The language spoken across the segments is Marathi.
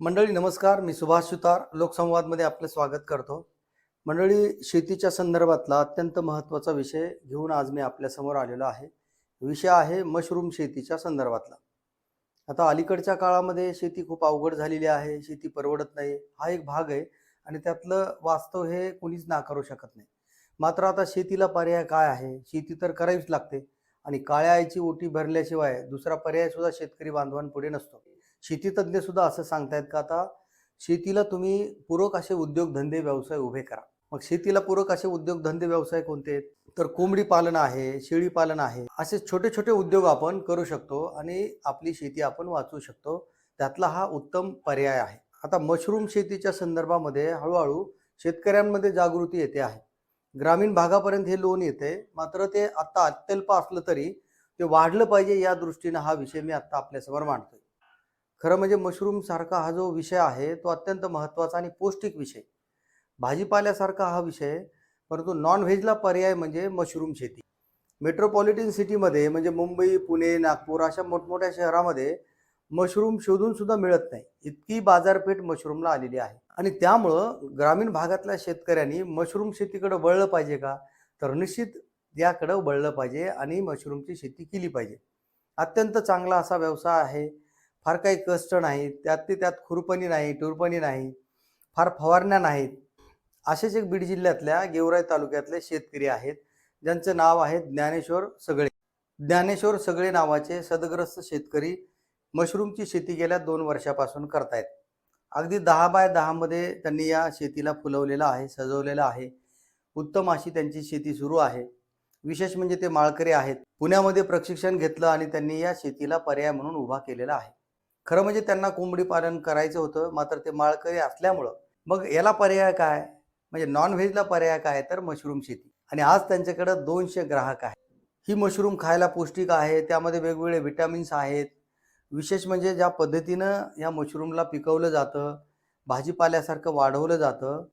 मंडळी नमस्कार. मी सुभाष सुतार. लोकसंवादमध्ये आपलं स्वागत करतो. मंडळी शेतीच्या संदर्भातला अत्यंत महत्त्वाचा विषय घेऊन आज मी आपल्यासमोर आलेलो आहे. विषय आहे मशरूम शेतीच्या संदर्भातला. आता अलीकडच्या काळामध्ये शेती खूप अवघड झालेली आहे. शेती परवडत नाही. हा एक भाग आहे आणि त्यातलं वास्तव हे कोणीच नाकारू शकत नाही. मात्र आता शेतीला पर्याय काय आहे? शेती तर करावीच लागते आणि काळ्या आईची ओटी भरल्याशिवाय दुसरा पर्याय सुद्धा शेतकरी बांधवांपुढे नसतो. शेतीतज्ञ सुद्धा असं सांगतायत का आता शेतीला तुम्ही पूरक असे उद्योगधंदे व्यवसाय उभे करा. मग शेतीला पूरक असे उद्योगधंदे व्यवसाय कोणते आहेत? तर कोंबडी पालन आहे शेळी पालन आहे असे छोटे छोटे उद्योग आपण करू शकतो आणि आपली शेती आपण वाचवू शकतो. त्यातला हा उत्तम पर्याय आहे. आता मशरूम शेतीच्या संदर्भामध्ये हळूहळू शेतकऱ्यांमध्ये जागृती येते आहे. ग्रामीण भागापर्यंत हे लोन येते मात्र ते आत्ता अत्यल्प असलं तरी ते वाढलं पाहिजे या दृष्टीनं हा विषय मी आत्ता आपल्यासमोर मांडतोय. खरं म्हणजे मशरूमसारखा हा जो विषय आहे तो अत्यंत महत्त्वाचा आणि पौष्टिक विषय. भाजीपाल्यासारखा हा विषय परंतु नॉन व्हेजला पर्याय म्हणजे मशरूम शेती. मेट्रोपॉलिटन सिटीमध्ये म्हणजे मुंबई पुणे नागपूर अशा मोठमोठ्या शहरामध्ये मशरूम शोधून सुद्धा मिळत नाही. इतकी बाजारपेठ मशरूमला आलेली आहे. आणि त्यामुळं ग्रामीण भागातल्या शेतकऱ्यांनी मशरूम शेतीकडे वळलं पाहिजे का? तर निश्चित याकडं वळलं पाहिजे आणि मशरूमची शेती केली पाहिजे. अत्यंत चांगला असा व्यवसाय आहे. फार काही कष्ट नाही त्यात ते त्यात खुरपणी नाही टुरपणी नाही फार फवारण्या नाहीत. असेच एक बीड जिल्ह्यातल्या गेवराई तालुक्यातले शेतकरी आहेत ज्यांचं नाव आहे ज्ञानेश्वर सगळे. ज्ञानेश्वर सगळे नावाचे सदग्रस्त शेतकरी मशरूमची शेती गेल्या दोन वर्षापासून करतायत. अगदी दहा बाय दहामध्ये त्यांनी या शेतीला फुलवलेलं आहे सजवलेलं आहे. उत्तम अशी त्यांची शेती सुरू आहे. विशेष म्हणजे ते माळकरी आहेत. पुण्यामध्ये प्रशिक्षण घेतलं आणि त्यांनी या शेतीला पर्याय म्हणून उभा केलेला आहे. खरं म्हणजे त्यांना कोंबडी पालन करायचं होतं मात्र ते माळकरी असल्यामुळं. मग याला पर्याय काय? म्हणजे नॉनव्हेजला पर्याय काय? तर मशरूम शेती. आणि आज त्यांच्याकडं दोनशे ग्राहक आहेत. ही मशरूम खायला पौष्टिक आहे त्यामध्ये वेगवेगळे विटॅमिन्स आहेत. विशेष म्हणजे ज्या पद्धतीनं या मशरूमला पिकवलं जातं भाजीपाल्यासारखं वाढवलं जातं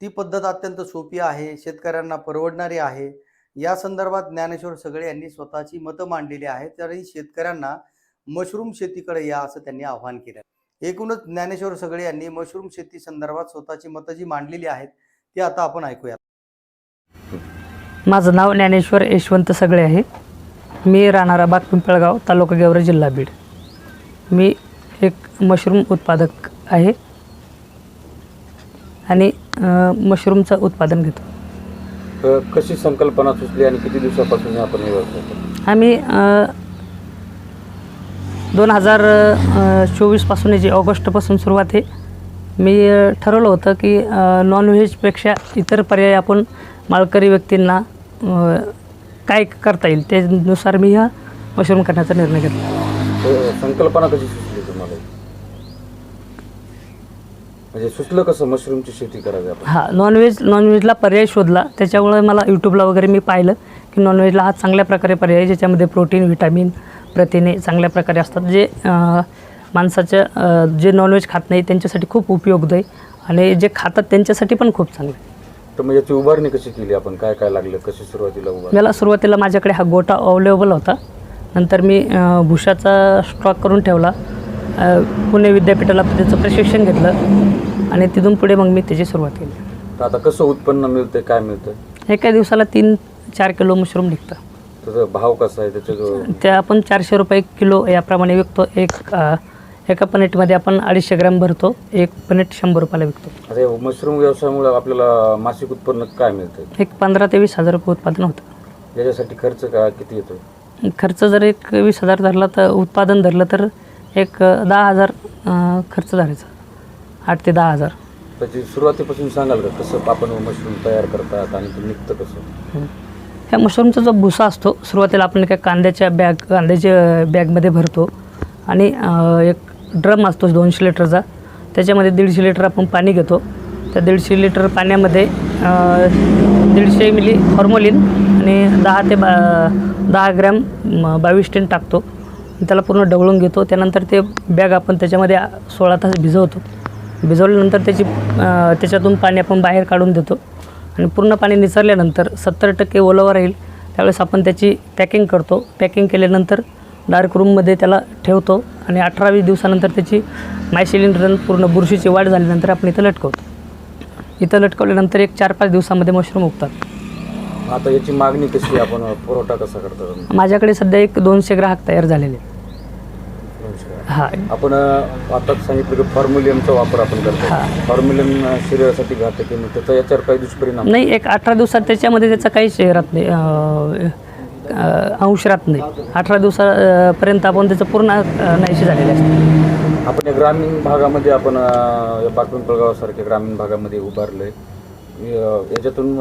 ती पद्धत अत्यंत सोपी आहे शेतकऱ्यांना परवडणारी आहे. या संदर्भात ज्ञानेश्वर सगळे यांनी स्वतःची मतं मांडलेली आहेत. तरी शेतकऱ्यांना मशरूम शेतीकडे या असं त्यांनी आव्हान केलं. एकूणच ज्ञानेश्वर सगळे यांनी मशरूम शेती संदर्भात स्वतःची मतं जी मांडलेली आहेत ती आता आपण ऐकूया माझं नाव ज्ञानेश्वर यशवंत सगळे आहे. मी राहणारा बाग पिंपळगाव तालुका गेवरा जिल्हा बीड. मी एक मशरूम उत्पादक आहे. आणि मशरूमचं उत्पादन घेतो. कशी संकल्पना सुचली आणि किती दिवसापासून हे आपण हे आम्ही दोन हजार चोवीसपासून जे ऑगस्टपासून सुरुवात आहे मी ठरवलं होतं की नॉनव्हेजपेक्षा इतर पर्याय आपण माळकरी व्यक्तींना काय करता येईल त्यानुसार मी हा मशरूम करण्याचा निर्णय घेतला. संकल्पना कशी सुचली तुम्हाला? म्हणजे सुचलं कसं मशरूमची शेती करावी हां नॉनव्हेज नॉनव्हेजला पर्याय शोधला. त्याच्यामुळे मला यूट्यूबला वगैरे मी पाहिलं. की नॉनव्हेजला हा चांगल्या प्रकारे पर्याय ज्याच्यामध्ये प्रोटीन व्हिटॅमिन प्रथिने चांगल्या प्रकारे असतात. जे माणसाच्या जे नॉनव्हेज खात नाही त्यांच्यासाठी खूप उपयुक्त आहे आणि जे खातात त्यांच्यासाठी पण खूप चांगलं आहे. तर मग याची उभारणी कशी केली आपण? काय काय लागलं? कशी सुरुवातीला उभार मला सुरुवातीला माझ्याकडे हा गोटा अवेलेबल होता. नंतर मी भुशाचा स्टॉक करून ठेवला. पुणे विद्यापीठाला त्याचं प्रशिक्षण घेतलं आणि तिथून पुढे मग मी त्याची सुरुवात केली. तर आता कसं उत्पन्न मिळतंय काय मिळतंय? एका दिवसाला तीन चार किलो मशरूम निघतं. त्याचा भाव कसा आहे? त्याच्या ते आपण चारशे रुपये किलो याप्रमाणे विकतो. एक अ, एका पनेटमध्ये आपण अडीचशे ग्रॅम भरतो. एक पनेट शंभर रुपयाला विकतो. या मशरूम व्यवसायामुळे आपल्याला मासिक उत्पन्न काय मिळतंय एक पंधरा ते वीस हजार रुपये उत्पादन होतं. याच्यासाठी खर्च काय किती येतोय? खर्च जर एक वीस हजार धरला तर उत्पादन धरलं तर एक अ, दहा हजार अ, खर्च धरायचा. आठ ते दहा हजार. त्याची सुरुवातीपासून सांगाल का? कसं आपण मशरूम तयार करतात आणि ते निघतं कसं? या मशरूमचा जो भुसा असतो सुरुवातीला आपण काय कांद्याच्या बॅग कांद्याच्या बॅगमध्ये भरतो. आणि एक ड्रम असतो दोनशे लिटरचा. त्याच्यामध्ये दीडशे लिटर आपण पाणी घेतो. त्या दीडशे लिटर पाण्यामध्ये दीडशे मिली फॉर्मोलिन आणि दहा ते बा दहा ग्रॅम म, बावीस टेन टाकतो. त्याला पूर्ण ढवळून घेतो. त्यानंतर ते बॅग आपण त्याच्यामध्ये सोळा तास भिजवतो. भिजवल्यानंतर त्याची त्याच्यातून पाणी आपण बाहेर काढून देतो. आणि पूर्ण पाणी निचरल्यानंतर सत्तर टक्के ओलावा राहील त्यावेळेस आपण त्याची पॅकिंग करतो पॅकिंग केल्यानंतर डार्क रूममध्ये त्याला ठेवतो आणि अठरा वीस दिवसानंतर त्याची मायसिलिंडर पूर्ण बुरशीची वाढ झाल्यानंतर आपण इथं लटकवतो इथं लटकवल्यानंतर एक चार पाच दिवसामध्ये मशरूम उगतात आता याची मागणी कशी? आपण पुरवठा कसा करतात माझ्याकडे सध्या एक दोनशे ग्राहक तयार झालेले आहेत. हां आपण अं, आताच सांगितलं की फॉर्म्युलियमचा वापर आपण करतो हा. फॉर्म्युलियम शरीरासाठी घातक आहे मग त्याचा याच्यावर काही दुष्परिणाम नाही एक अठरा दिवसात त्याच्यामध्ये त्याचं काहीच हे राहत नाही अंश राहत नाही. अठरा दिवसापर्यंत आपण त्याचं पूर्ण नाहीशी झालेले असते आपण या ग्रामीण भागामध्ये आपण अं, या बाकपिंपळगावासारख्या ग्रामीण भागामध्ये उभारलं आहे याच्यातून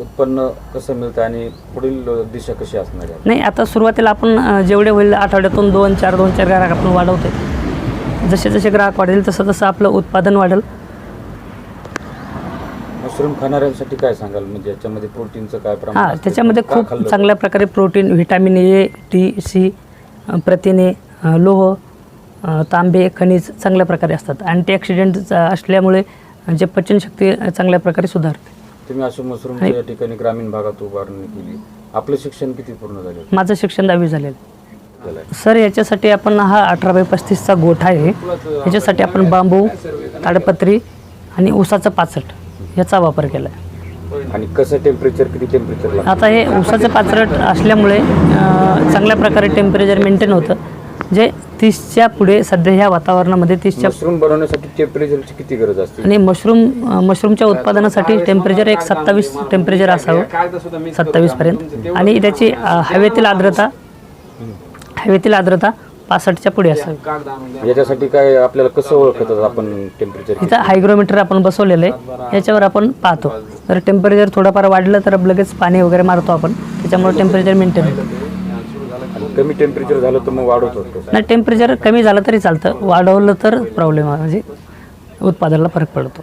उत्पन्न कसं मिळतं आणि पुढील दिशा कशी असणार आहे? नाही आता सुरुवातीला आपण जेवढे होईल आठवड्यातून दोन चार दोन चार ग्राहक आपण वाढवतो जसे जसे ग्राहक वाढेल तसं तसं आपलं उत्पादन वाढेल. मशरूम खाणाऱ्यांसाठी काय सांगाल? म्हणजे याच्यामध्ये प्रोटीनचं काय प्रमाण हां? त्याच्यामध्ये खूप चांगल्या प्रकारे protein vitamin A T C प्रथिने लोह तांबे खनिज चांगल्या प्रकारे असतात. अँटीऑक्सिडंट असल्यामुळे जे पचनशक्ती चांगल्या प्रकारे सुधारते. तुम्ही अशा मशरूमच्या या ठिकाणी ग्रामीण भागात उभारणी केली. आपलं शिक्षण किती पूर्ण झाले? माझं शिक्षण दहावी झालेलं. सर याच्यासाठी आपण हा अठरा बाय पस्तीसचा गोठा आहे. याच्यासाठी आपण बांबू ताडपत्री आणि ऊसाचं पाचट याचा वापर केला आहे आणि कसं टेम्परेचर किती टेम्परेचर आता हे ऊसाचं पाचरट असल्यामुळे अं, चांगल्या प्रकारे टेम्परेचर मेंटेन होतं. जे तीसच्या पुढे सध्या ह्या वातावरणामध्ये तीसच्या मशरूम बनवण्यासाठी टेम्परेचरची किती गरज असते? आणि मशरूम मशरूमच्या उत्पादनासाठी टेम्परेचर एक सत्तावीस टेम्परेचर असावं. सत्तावीसपर्यंत. आणि त्याची हवेतील आर्द्रता हवेतील आर्द्रता पासष्टच्या पुढे असावी. याच्यासाठी काय आपल्याला कसं ओळखतात आपण टेम्परेचर इथं हायग्रोमीटर आपण बसवलेलं आहे. याच्यावर आपण पाहतो. जर टेम्परेचर थोडंफार वाढलं तर लगेच पाणी वगैरे मारतो आपण. त्याच्यामुळे टेम्परेचर मेंटेन कमी टेम्परेचर झालं तर मग वाढवत कसं नाही टेम्परेचर कमी झालं तरी चालतं. वाढवलं तर प्रॉब्लेम आहे. म्हणजे उत्पादनाला फरक पडतो.